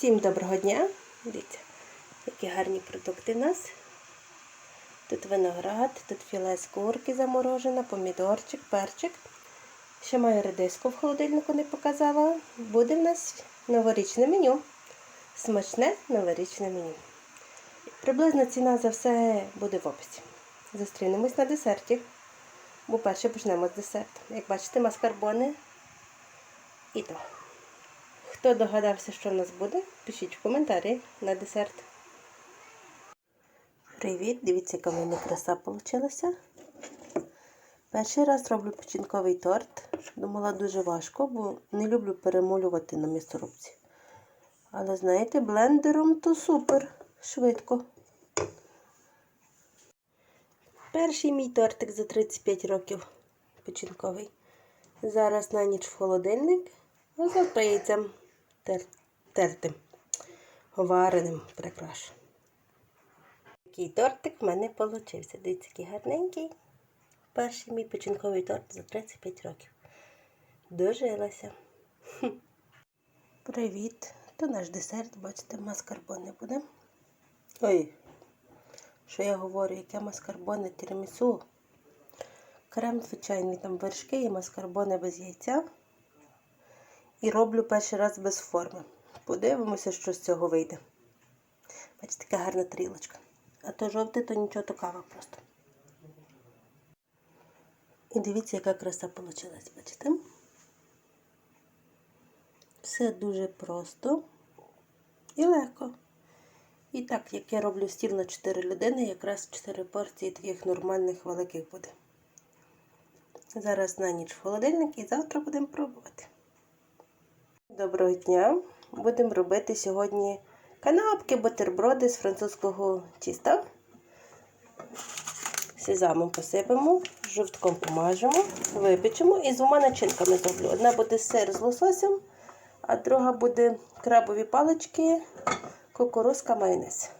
Всім доброго дня! Дивіться, які гарні продукти в нас. Тут виноград, тут філе з курки заморожена, помідорчик, перчик. Ще маю редиску в холодильнику не показала. Буде в нас новорічне меню. Смачне новорічне меню. Приблизна ціна за все буде в описі. Зустрінемось на десерті. Бо перше почнемо з десерту. Як бачите, маскарбони і то. Хто догадався, що в нас буде, пишіть в коментарі на десерт. Привіт! Дивіться, яка в мене краса вийшла. Перший раз роблю печінковий торт. Думала дуже важко, бо не люблю перемолювати на м'ясорубці. Але знаєте, блендером то супер, швидко. Перший мій тортик за 35 років печінковий. Зараз на ніч в холодильник, а завтра яйцем тер... тертим, вареним прикрашу. Такий тортик в мене получився. Дивіться, який гарненький. Перший мій печінковий торт за 35 років. Дожилася. Привіт! То наш десерт, бачите, маскарбоне буде. Ой, що я говорю, яке маскарбоне тірамісу. Крем звичайний, там вершки і маскарбоне без яйця. І роблю перший раз без форми. Подивимося, що з цього вийде. Бачите, така гарна тарілочка. А то жовте, то нічого, то кава просто. І дивіться, яка краса вийшла, бачите? Все дуже просто і легко. І так, як я роблю стіл на 4 людини, якраз 4 порції таких нормальних великих буде. Зараз на ніч в холодильник і завтра будемо пробувати. Доброго дня! Будемо робити сьогодні канапки, бутерброди з французького тіста. Сезамом посипемо, жовтком помажемо, випечемо і з двома начинками зроблю. Одна буде сир з лососем, а друга буде крабові палички, кукурузка, майонез.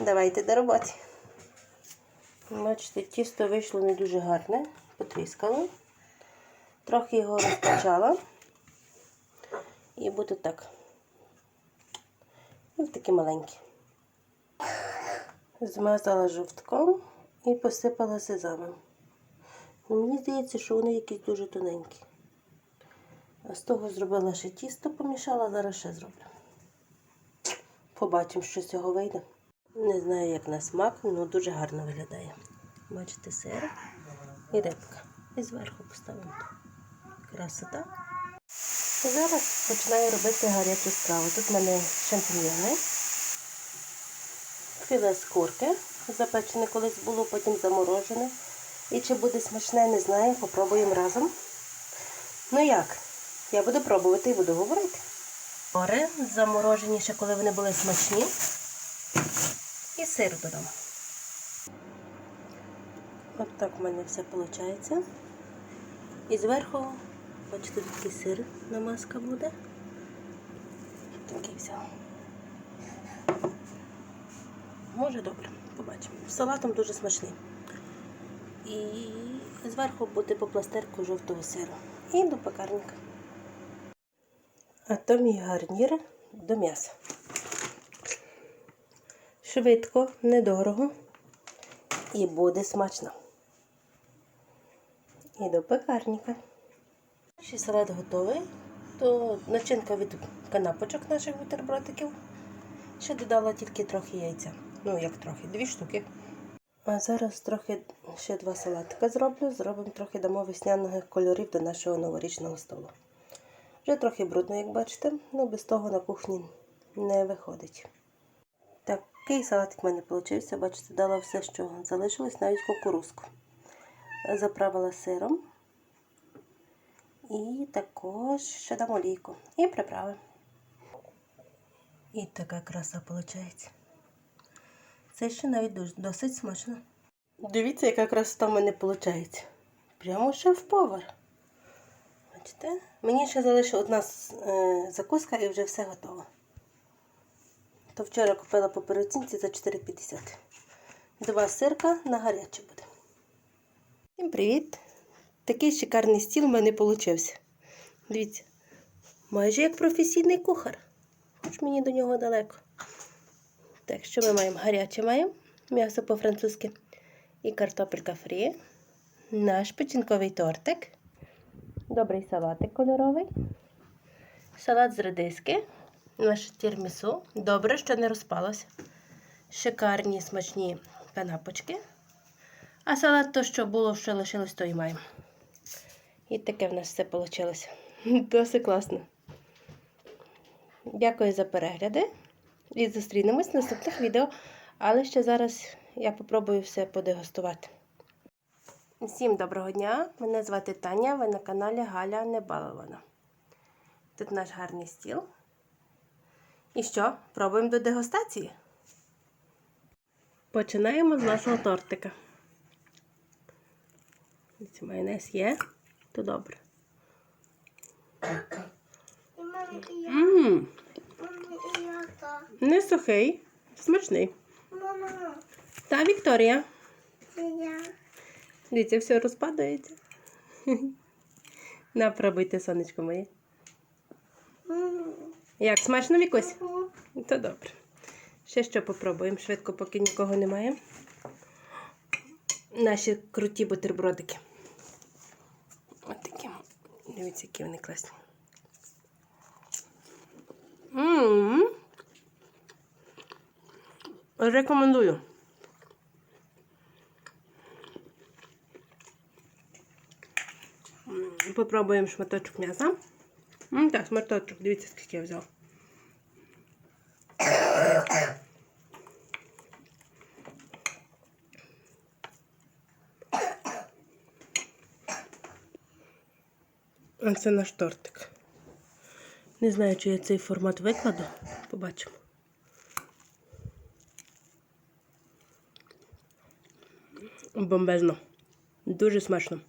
Давайте до роботи. Бачите, тісто вийшло не дуже гарне, потріскало. Трохи його розкачала. І буде так. Ось такі маленькі. Змазала жовтком і посипала сезамом. Ну, мені здається, що вони якісь дуже тоненькі. З того зробила ще тісто, помішала, зараз ще зроблю. Побачимо, що з цього вийде. Не знаю, як на смак, але дуже гарно виглядає. Бачите, сир і рибка. І зверху поставимо. Красота. Зараз починаю робити гарячу страву. Тут в мене шампіньйони, філе з курки, запечене колись було, потім заморожене. І чи буде смачне, не знаю, попробуємо разом. Ну як? Я буду пробувати і буду говорити. Гори заморожені ще, коли вони були смачні. І сир додам. От так в мене все виходить. І зверху Бачите, тут такий сир намазка буде. Такий взяв. Може добре, побачимо. З салатом дуже смачний. І зверху буде по пластерку жовтого сиру. І до пекарника. А то мій гарнір до м'яса. Швидко, недорого. І буде смачно. І до пекарника. Перший салат готовий, то начинка від канапочок наших бутербродиків. Ще додала тільки трохи яйця. Ну, як трохи, дві штуки. А зараз трохи ще два салатика зроблю. Зробимо трохи дамо весняних кольорів до нашого новорічного столу. Вже трохи брудно, як бачите, але без того на кухні не виходить. Такий салатик в мене вийшов. Бачите, дала все, що залишилось, навіть кукурузку. Заправила сиром. І також ще дам олійку. І приправи. І така краса виходить. Це ще навіть досить смачно. Дивіться, яка красота в мене виходить. Прямо шеф-повар. Бачите? Мені ще залишила одна е, закуска і вже все готово. То вчора купила по переоцінці за 4,50. Два сирка на гаряче буде. Всім привіт! Такий шикарний стіл в мене вийшов. Дивіться, майже як професійний кухар. хоч мені до нього далеко. Так, що ми маємо? Гаряче маємо, м'ясо по-французьки і картопелька фрі, наш печінковий тортик, добрий салатик кольоровий, салат з редиски, наше тірмісу. Добре, що не розпалося. Шикарні смачні канапочки. А салат то, що було, що лишилось, то і маємо. І таке в нас все вийшло. Досить класно. Дякую за перегляди. І зустрінемось в наступних відео. Але ще зараз я попробую все подегустувати. Всім доброго дня! Мене звати Таня, ви на каналі Галя Небалована. Тут наш гарний стіл. І що? Пробуємо до дегустації. Починаємо з нашого тортика. Майонез є, то добре. Ммм, не сухий, смачний. Мама, Та Вікторія. я. Дивіться, все розпадається. На, пробуйте, сонечко моє. Як смачно Вікусь? м, То добре. Ще що попробуємо швидко, поки нікого немає. Наші круті бутербродики. Ось такі. Дивіться, які вони класні. М. Рекомендую. М, Попробуємо шматочок м'яса. М, Так, шматочок, дивіться, скільки я взяв. Це наш тортик. Не знаю, чи я цей формат викладу. Побачимо. Бомбезно. Дуже смачно.